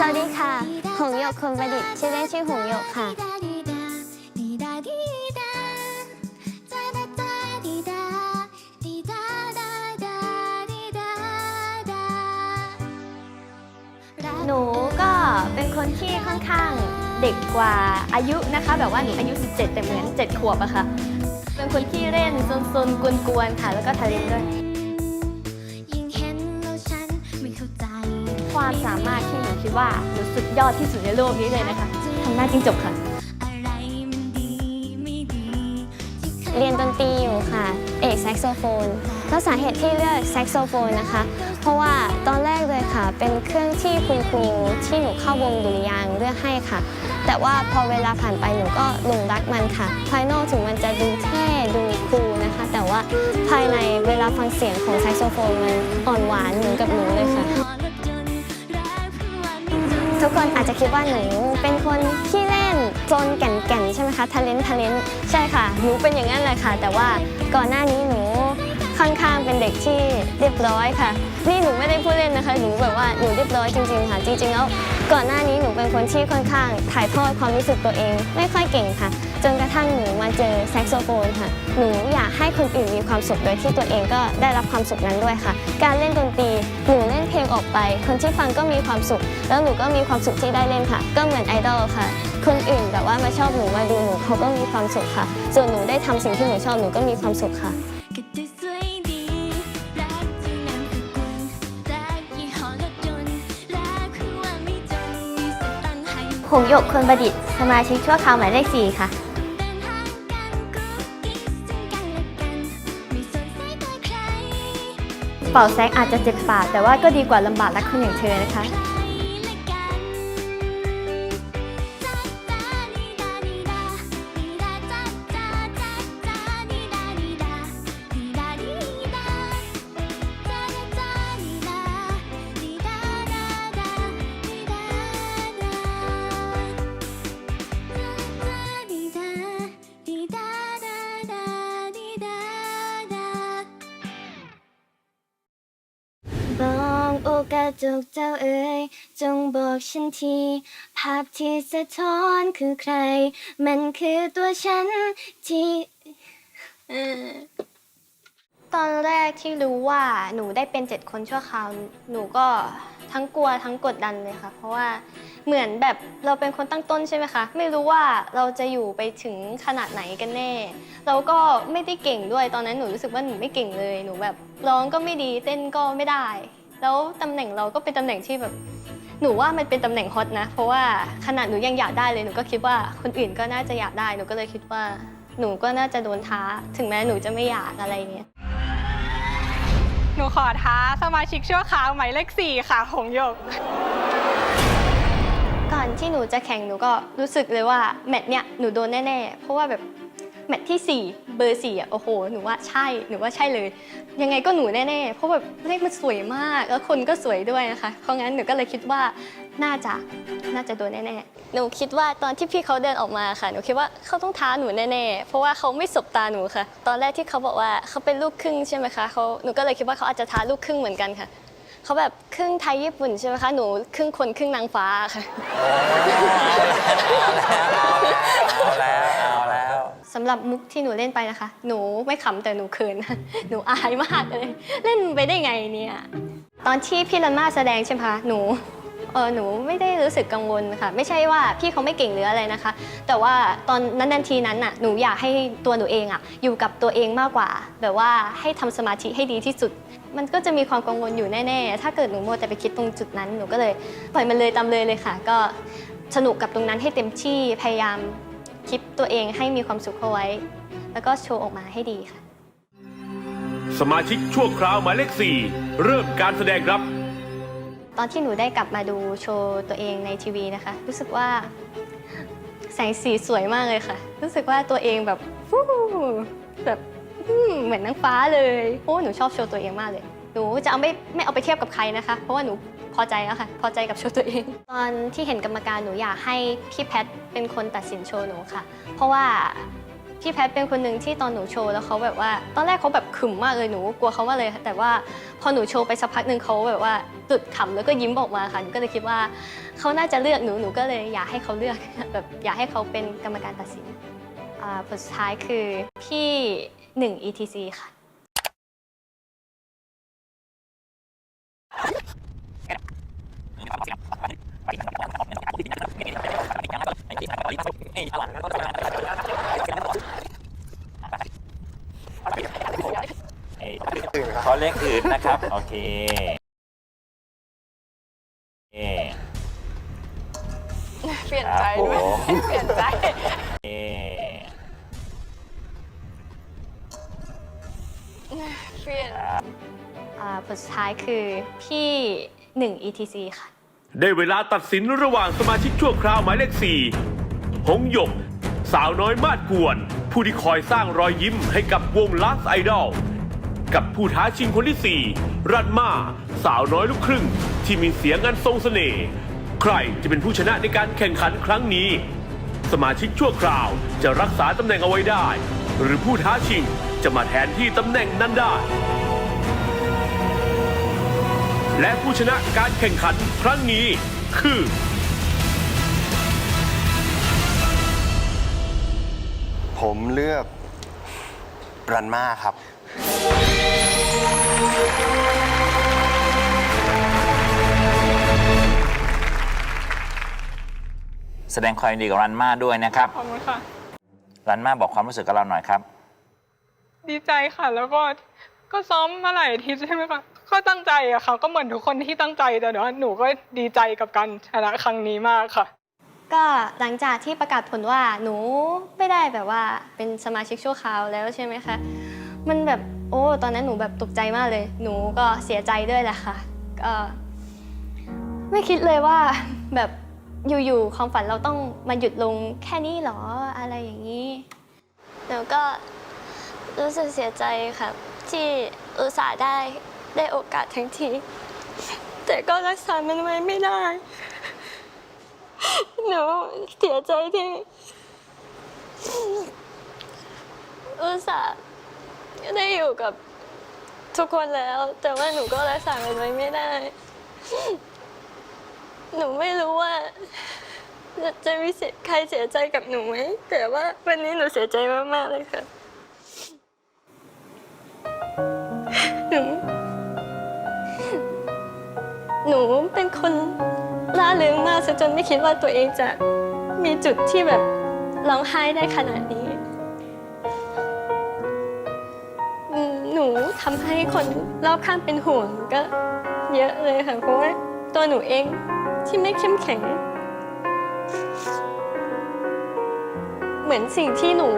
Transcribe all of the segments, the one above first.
สวัสดีค่ะ หงหยกคุณประดิษฐ์ชื่อเล่นชื่อหงหยกค่ะ หนูก็เป็นคนที่ค่อนข้างเด็กกว่าอายุนะคะ แบบว่าหนูอายุ 17 แต่เหมือน 7 ขวบอะค่ะ เป็นคนที่เล่นซนๆกวนๆค่ะ แล้วก็ทะเลนด้วย ความสามารถที่หนูคิดว่าหนูสุดยอดที่สุดในโลกนี้เลยนะคะทำหน้าจิ้งจกค่ะ เรียนดนตรีอยู่ค่ะ เอกแซกโซโฟนแล้วสาเหตุที่เลือกแซกโซโฟนนะคะ เพราะว่าตอนแรกเลยค่ะ เป็นเครื่องที่คุณครูที่หนูเข้าวงดุริยางเลือกให้ค่ะ แต่ว่าพอเวลาผ่านไปหนูก็หลงรักมันค่ะ ภายนอกถึงมันจะดูเท่ดูคูลนะคะ แต่ว่าภายในเวลาฟังเสียงของแซกโซโฟนมันอ่อนหวานเหมือนกับหนูเลยค่ะ ทุกคนอาจจะคิดว่าหนูเป็นคนขี้เล่นจนแก่นๆใช่ไหมคะทะเลนทะเลนใช่ค่ะหนูเป็นอย่างนั้นเลยค่ะ แต่ว่าก่อนหน้านี้หนูค่อนข้างเป็นเด็กที่เรียบร้อยค่ะ นี่หนูไม่ได้พูดเล่นนะคะหนูแบบว่าหนูเรียบร้อยจริงๆค่ะ จริงๆแล้วก่อนหน้านี้หนูเป็นคนที่ค่อนข้างถ่ายทอดความรู้สึกตัวเอง ไม่ค่อยเก่งค่ะ จนกระทั่งหนูมาเจอแซกโซโฟนค่ะ หนูอยากให้คนอื่นมีความสุขโดยที่ตัวเองก็ได้รับความสุขนั้นด้วยค่ะ การเล่นดนตรีหนูเล่นเพลงออกไป คนที่ฟังก็มีความสุข แล้วหนูก็มีความสุขที่ได้เล่นค่ะ ก็เหมือนไอดอลค่ะ คนอื่นแบบว่ามาชอบหนูมาดูหนูเขาก็มีความสุขค่ะ ส่วนหนูได้ทำสิ่งที่หนูชอบหนูก็มีความสุขค่ะก็ดูสวยดีรักที่นามสกุลรักยี่ห้อรถยนต์รักคือว่าไม่จนมีสตังค์ให้หงหยกคนประดิษฐ์สมาชิกชั่วคราวหมายเลข4ค่ะ เป่าแซกอาจจะเจ็บปากแต่ว่าก็ดีกว่าลำบากรักคนอย่างเธอนะคะ จกเจ้าเอ๋ยจงบอกฉันที ภาพที่สะท้อนคือใคร มันคือตัวฉันที่เออตอนแรกที่รู้ว่าหนูได้เป็น7คนชั่วคราวหนูก็ทั้งกลัวทั้งกดดันเลยค่ะ เพราะว่าเหมือนแบบเราเป็นคนตั้งต้นใช่ไหมคะ ไม่รู้ว่าเราจะอยู่ไปถึงขนาดไหนกันแน่ เราก็ไม่ได้เก่งด้วยตอนนั้นหนูรู้สึกว่าหนูไม่เก่งเลย หนูแบบร้องก็ไม่ดีเต้นก็ไม่ได้ แล้วตำแหน่งเราก็เป็นตำแหน่งที่แบบ หนูว่ามันเป็นตำแหน่งฮอตนะ เพราะว่าขนาดหนูยังอยากได้เลย หนูก็คิดว่าคนอื่นก็น่าจะอยากได้ หนูก็เลยคิดว่า หนูก็น่าจะโดนท้า ถึงแม้หนูจะไม่อยากอะไรอย่างเงี้ย หนูขอท้าสมาชิกชั่วคราวหมายเลขสี่ค่ะหงหยก ก่อนที่หนูจะแข่งหนูก็รู้สึกเลยว่าแมตช์เนี้ยหนูโดนแน่ๆ เพราะว่าแบบ แมตช์ที่ 4 เบอร์4อะโอ้โหหนูว่าใช่หนูว่าใช่เลย ยังไงก็หนูแน่ๆ เพราะแบบเลขมันสวยมาก แล้วคนก็สวยด้วยนะคะ เพราะงั้นหนูก็เลยคิดว่าน่าจะน่าจะโดนแน่ๆหนูคิดว่าตอนที่พี่เขาเดินออกมาค่ะหนูคิดว่าเขาต้องท้าหนูแน่ๆ เพราะว่าเขาไม่สบตาหนูค่ะ ตอนแรกที่เขาบอกว่าเขาเป็นลูกครึ่งใช่ไหมคะเขาหนูก็เลยคิดว่าเขาอาจจะท้าลูกครึ่งเหมือนกันค่ะเขาแบบครึ่งไทยญี่ปุ่นใช่ไหมคะหนูครึ่งคนครึ่งนางฟ้าค่ะ เอาแล้วเอาแล้ว สำหรับมุกที่หนูเล่นไปนะคะ หนูไม่ขำแต่หนูเขิน หนูอายมากเลย เล่นไปได้ไงเนี่ย ตอนที่พี่ลันมาแสดงใช่ไหมคะ หนูเออหนูไม่ได้รู้สึกกังวลค่ะ ไม่ใช่ว่าพี่เขาไม่เก่งหรืออะไรนะคะ แต่ว่าตอนนั้นนาทีนั้นน่ะหนูอยากให้ตัวหนูเองอะอยู่กับตัวเองมากกว่า แบบว่าให้ทำสมาธิให้ดีที่สุด มันก็จะมีความกังวลอยู่แน่ๆ ถ้าเกิดหนูโมแต่ไปคิดตรงจุดนั้นหนูก็เลยปล่อยมันเลยตามเลยเลยค่ะ ก็สนุกกับตรงนั้นให้เต็มที่พยายาม คิดตัวเองให้มีความสุขเอาไว้ แล้วก็โชว์ออกมาให้ดีค่ะ สมาชิกชั่วคราวหมายเลข4เริ่มการแสดงครับ ตอนที่หนูได้กลับมาดูโชว์ตัวเองในทีวีนะคะ รู้สึกว่าแสงสีสวยมากเลยค่ะ รู้สึกว่าตัวเองแบบฟู้แบบอืมเหมือนนางฟ้าเลย โอ้ หนูชอบโชว์ตัวเองมากเลย หนูจะเอาไม่ไม่เอาไปเทียบกับใครนะคะ เพราะว่าหนู พอใจแล้วค่ะพอใจกับโชว์ตัวเอง ตอนที่เห็นกรรมการหนูอยากให้พี่แพทเป็นคนตัดสินโชว์หนูค่ะ เพราะว่าพี่แพทเป็นคนหนึ่งที่ตอนหนูโชว์แล้วเขาแบบว่า ตอนแรกเขาแบบขึมมากเลยหนูกลัวเขามากเลยค่ะแต่ว่าพอหนูโชว์ไปสักพักหนึ่งเขาแบบว่าหลุดขำแล้วก็ยิ้มออกมาค่ะหนูก็เลยคิดว่าเขาน่าจะเลือกหนูหนูก็เลยอยากให้เขาเลือกแบบอยากให้เขาเป็นกรรมการตัดสินอ่าผลสุดท้ายคือพี่หนึ่ง ETC ค่ะ ขอเลขอื่นนะครับ โอเคโอเคเปลี่ยนใจด้วยครับผมเปลี่ยนใจโอเคเปลี่ยนอ่าผลสุดท้ายคือพี่หนึ่ง ETC ค่ะ ได้เวลาตัดสินระหว่างสมาชิกชั่วคราวหมายเลข4หงหยก สาวน้อยมาดกวน ผู้ที่คอยสร้างรอยยิ้มให้กับวง Last Idol กับผู้ท้าชิงคนที่4รันมาสาวน้อยลูกครึ่ง ที่มีเสียงอันทรงเสน่ห์ใครจะเป็นผู้ชนะในการแข่งขันครั้งนี้ สมาชิกชั่วคราวจะรักษาตำแหน่งเอาไว้ได้ หรือผู้ท้าชิงจะมาแทนที่ตำแหน่งนั้นได้ และผู้ชนะการแข่งขันครั้งนี้คือ ผมเลือกรันมาครับ แสดงความยินดีกับรันมาด้วยนะครับ ขอบคุณค่ะ รันมาบอกความรู้สึกกับเราหน่อยครับ ดีใจค่ะ แล้วก็ก็ซ้อมมาหลายอาทิตย์ใช่ไหมคะ ก็ตั้งใจอะค่ะ ก็เหมือนทุกคนที่ตั้งใจแต่เดี๋ยวหนูก็ดีใจกับการชนะครั้งนี้มากค่ะ ก็หลังจากที่ประกาศผลว่าหนูไม่ได้แบบว่าเป็นสมาชิกชั่วคราวแล้วใช่ไหมคะ มันแบบโอ้ตอนนั้นหนูแบบตกใจมากเลย หนูก็เสียใจด้วยแหละค่ะ ก็ ไม่คิดเลยว่าแบบอยู่ๆความฝันเราต้องมาหยุดลงแค่นี้เหรออะไรอย่างนี้หนูก็รู้สึกเสียใจค่ะที่อุตส่าห์ได้ ได้โอกาสทั้งที แต่ก็รักษามันไว้ไม่ได้ หนูเสียใจที่อุตส่าห์ได้อยู่กับทุกคนแล้ว แต่ว่าหนูก็รักษามันไว้ไม่ได้ หนูไม่รู้ว่าจะมีใครเสียใจกับหนูไหมแต่ว่าวันนี้หนูเสียใจมากๆเลยค่ะ นูเป็นคนล่าเริงมากซะจนไม่คิดว่าตัวเองจะมีจุดที่แบบร้องไห้ได้ขนาดนี้ หนูทำให้คนรอบข้างเป็นห่วงก็เยอะเลยค่ะเพราะว่าตัวหนูเองที่ไม่เข้มแข็ง เหมือนสิ่งที่หนู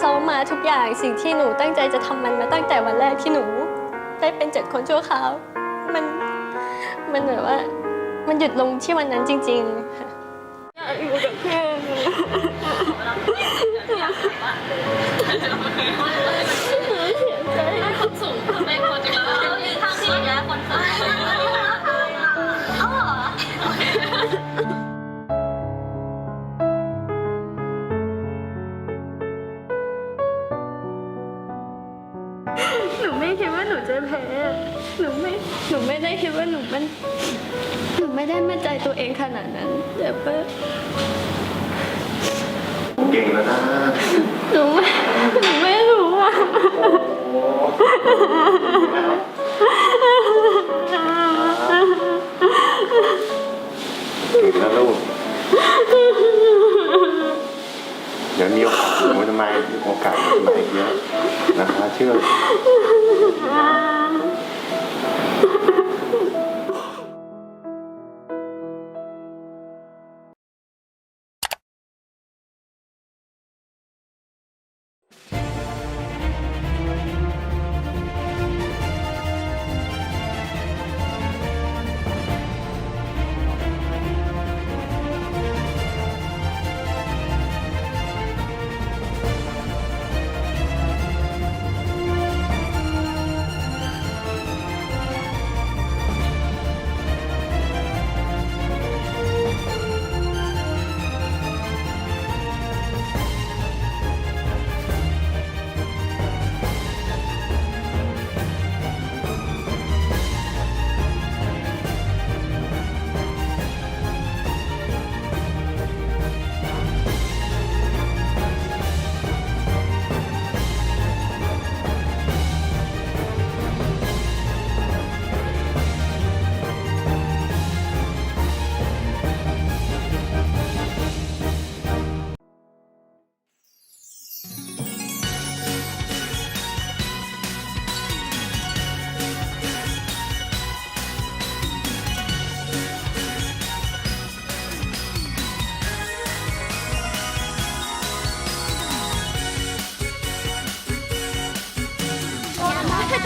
ซ้อมมาทุกอย่างสิ่งที่หนูตั้งใจจะทำมันมาตั้งแต่วันแรกที่หนู ได้เป็นเจ็ดคนชั่วคราวมัน มันแบบว่า มันหยุดลงที่วันนั้นจริงๆค่ะอยากอยู่กับเพื่อน ไม่คิดว่าหนูจะแพ้หนูไม่หนูไม่ได้คิดว่าหนูมันหนูไม่ได้มั่นใจตัวเองขนาดนั้นแต่ว่าเก่งแล้วนะหนูไม่หนูไม่รู้อะเก่งแล้วลูกเดี๋ยวมีโอกาสหนูจะมามีโอกาสมาอีกเยอะนะคะเชื่อ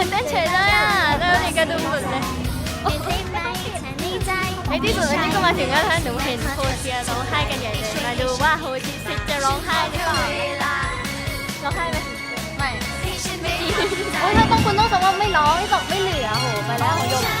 ตื่นเต้นเฉยเลยอะเริ่มในกระดุมหลุดเลยในที่สุดวันนี้ก็มาถึงแล้วนะคะหนูเห็นโฮเชียร้องไห้กันใหญ่เลยมาดูว่าโฮจิซิจะร้องไห้หรือเปล่าร้องไห้ไหมไม่โอ้ยถ้าต้องคุณต้องสมว่าไม่ร้องไม่ตกไม่เหลือโหไปแล้วโหยก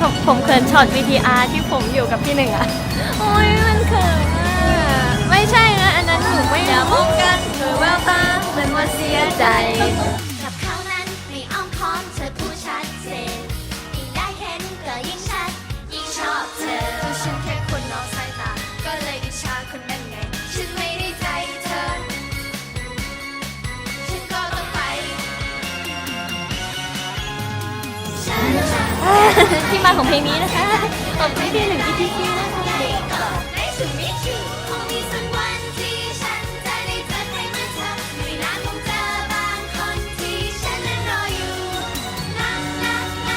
ผมผมเขินช็อต VTR ที่ผมอยู่กับพี่หนึ่งอะโอ้ยมันเขินอะไม่ใช่นะ อันนั้นหนูไม่อย่ามองกันหรือแววตาเป็นว่าเสียใจ ที่มาของเพลงนี้นะคะขอบคุณพี่หนึ่งที่ที่ที่นะคะ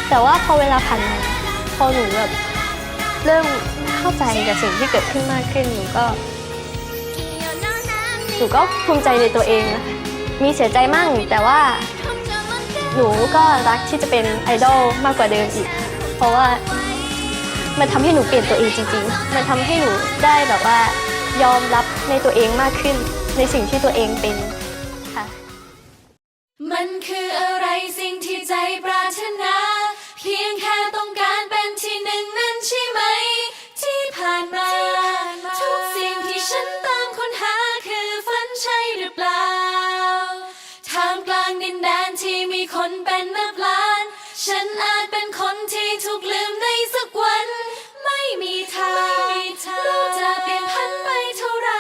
แต่ว่าพอเวลาผ่านมาพอหนูแบบเริ่มเข้าใจกับสิ่งที่เกิดขึ้นมากขึ้นหนูก็หนูก็ภูมิใจในตัวเองนะคะมีเสียใจมั่งแต่ว่าหนูก็รักที่จะเป็นไอดอลมากกว่าเดิมอีก ราะว่ามันทำให้หนูเปลี่ยนตัวเองจริงๆ มันทำให้หนูได้แบบว่ายอมรับในตัวเองมากขึ้นในสิ่งที่ตัวเองเป็นค่ะ มันคืออะไรสิ่งที่ใจปรารถนา เพียงแค่ต้องการเป็นที่หนึ่งนั้นใช่ไหม ที่ผ่านมา ทุกสิ่งที่ฉันตามค้นหาคือฝันใช่หรือเปล่าท่ามกลางดินแดนที่มีคนเป็นนับล้าน ฉันอาจเป็นคนที่ถูกลืมในสักวัน ไม่มีทางโลกจะเปลี่ยนพันไปเท่าไร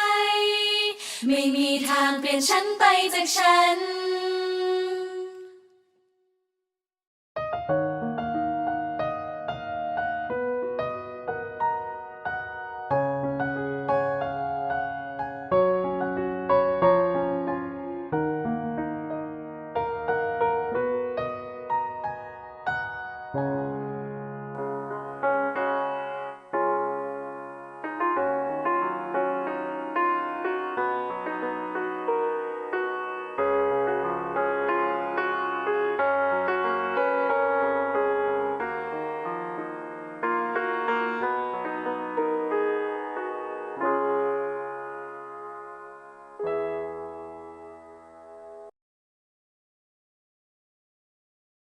ไม่มีทางเปลี่ยนฉันไปจากฉัน